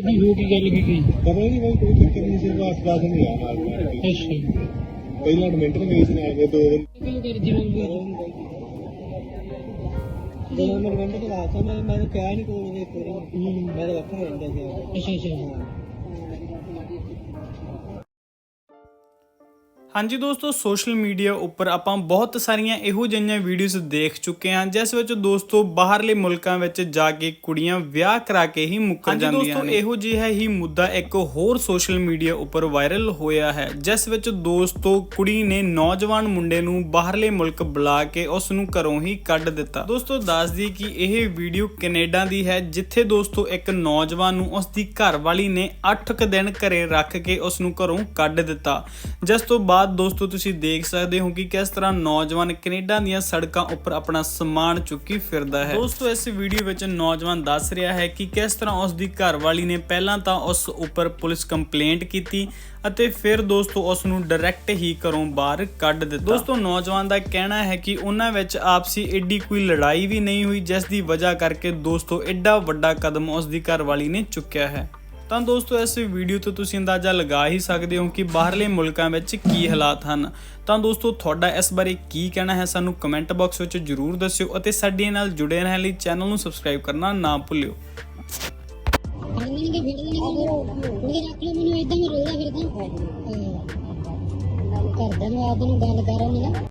ਕੀ ਹੋ ਕੀ ਗੱਲ ਕੀ ਗਈ ਪਤਾ ਨਹੀਂ ਬਾਈ ਕੋਈ ਚੱਕਰ ਨਹੀਂ ਸਿਰਫ ਆਸ-ਪਾਸ ਨਹੀਂ ਆ ਨਾਲ ਅੱਛਾ ਪਹਿਲਾਂ ਐਡਮਿਟ ਨੇ ਗਈ ਨਾਲ ਦੇ ਦੋ ਦਿਨ ਕਿਉਂ ਕਰ ਜਨਾਬ ਜਦੋਂ ਮੈਂ ਰਵੰਡ ਤੇ ਲਾਤਾ ਮੈਂ ਕਿਹਾ ਨਹੀਂ ਕੋਈ ਨੇ ਕੋਈ ਮੈਂ ਤਾਂ ਵੱਖਰਾ ਰਹਿੰਦਾ ਸੀ। ਅੱਛਾ ਅੱਛਾ। ਹਾਂਜੀ ਦੋਸਤੋ ਸੋਸ਼ਲ ਮੀਡੀਆ ਉੱਪਰ ਆਪਾਂ ਬਹੁਤ ਸਾਰੀਆਂ ਇਹੋ ਜਿਹੀਆਂ ਵੀਡੀਓਜ਼ ਦੇਖ ਚੁੱਕੇ ਹਾਂ ਜਿਸ ਵਿੱਚ ਦੋਸਤੋ ਬਾਹਰਲੇ ਮੁਲਕਾਂ ਵਿੱਚ ਜਾ ਕੇ ਕੁੜੀਆਂ ਵਿਆਹ ਕਰਾ ਕੇ ਹੀ ਮੁੱਕਰ ਜਾਂਦੀਆਂ ਨੇ। ਦੋਸਤੋ ਇਹੋ ਜਿਹਾ ਹੀ ਮੁੱਦਾ ਇੱਕ ਹੋਰ ਸੋਸ਼ਲ ਮੀਡੀਆ ਉੱਪਰ ਵਾਇਰਲ ਹੋਇਆ ਹੈ ਜਿਸ ਵਿੱਚ ਦੋਸਤੋ ਕੁੜੀ ਨੇ ਨੌਜਵਾਨ ਮੁੰਡੇ ਨੂੰ ਬਾਹਰਲੇ ਮੁਲਕ ਬੁਲਾ ਕੇ ਉਸ ਨੂੰ ਘਰੋਂ ਹੀ ਕੱਢ ਦਿੱਤਾ। ਦੋਸਤੋ ਦੱਸ ਦਈਏ ਕਿ ਇਹ ਵੀਡੀਓ ਕੈਨੇਡਾ ਦੀ ਹੈ ਜਿੱਥੇ ਦੋਸਤੋ ਇੱਕ ਨੌਜਵਾਨ ਨੂੰ ਉਸ ਦੀ ਘਰਵਾਲੀ ਨੇ 8 ਕ ਦਿਨ ਘਰੇ ਰੱਖ ਕੇ ਉਸ ਨੂੰ ਘਰੋਂ ਕੱਢ ਦਿੱਤਾ। ਜਿਸ ਤੋਂ ਬਾਅਦ ਦੋਸਤੋ, ਤੁਸੀਂ ਦੇਖ ਸਕਦੇ ਹੋ ਕਿ ਕਿਸ ਤਰ੍ਹਾਂ ਨੌਜਵਾਨ ਕੈਨੇਡਾ ਦੀਆਂ ਸੜਕਾਂ ਉੱਪਰ ਆਪਣਾ ਸਮਾਨ ਚੁੱਕੀ ਫਿਰਦਾ ਹੈ। ਦੋਸਤੋ, ਇਸ ਵੀਡੀਓ ਵਿੱਚ ਨੌਜਵਾਨ ਦੱਸ ਰਿਹਾ ਹੈ ਕਿ ਕਿਸ ਤਰ੍ਹਾਂ ਉਸ ਦੀ ਘਰਵਾਲੀ ਨੇ ਪਹਿਲਾਂ ਤਾਂ ਉਸ ਉੱਪਰ ਪੁਲਿਸ ਕੰਪਲੇਂਟ ਕੀਤੀ ਅਤੇ ਫਿਰ ਦੋਸਤੋ ਉਸ ਨੂੰ ਡਾਇਰੈਕਟ ਹੀ ਘਰੋਂ ਬਾਹਰ ਕੱਢ ਦਿੱਤਾ। ਦੋਸਤੋ, ਨੌਜਵਾਨ ਦਾ ਕਹਿਣਾ ਹੈ ਕਿ ਉਹਨਾਂ ਵਿੱਚ ਆਪਸੀ ਏਡੀ ਕੋਈ ਲੜਾਈ ਵੀ ਨਹੀਂ ਹੋਈ, ਜਿਸ ਦੀ ਵਜ੍ਹਾ ਕਰਕੇ ਦੋਸਤੋ ਐਡਾ ਵੱਡਾ ਕਦਮ ਉਸ ਦੀ ਘਰਵਾਲੀ ਨੇ ਚੁੱਕਿਆ ਹੈ। ਤਾਂ ਦੋਸਤੋ, ਇਸ ਵੀਡੀਓ ਤੋਂ ਤੁਸੀਂ ਅੰਦਾਜ਼ਾ ਲਗਾ ਹੀ ਸਕਦੇ ਹੋ ਕਿ ਬਾਹਰਲੇ ਮੁਲਕਾਂ ਵਿੱਚ ਕੀ ਹਾਲਾਤ ਹਨ। ਤਾਂ ਦੋਸਤੋ, ਤੁਹਾਡਾ ਇਸ ਬਾਰੇ ਕੀ ਕਹਿਣਾ ਹੈ ਸਾਨੂੰ ਕਮੈਂਟ ਬਾਕਸ ਵਿੱਚ ਜਰੂਰ ਦੱਸਿਓ ਅਤੇ ਸਾਡੇ ਨਾਲ ਜੁੜੇ ਰਹਿਣ ਲਈ ਚੈਨਲ ਨੂੰ ਸਬਸਕ੍ਰਾਈਬ ਕਰਨਾ ਨਾ ਭੁੱਲਿਓ। ਫੜਨੀ ਨਹੀਂ ਨੂੰ ਆਪ ਨੂੰ ਗੱਲ ਕਰਨ ਨਾ।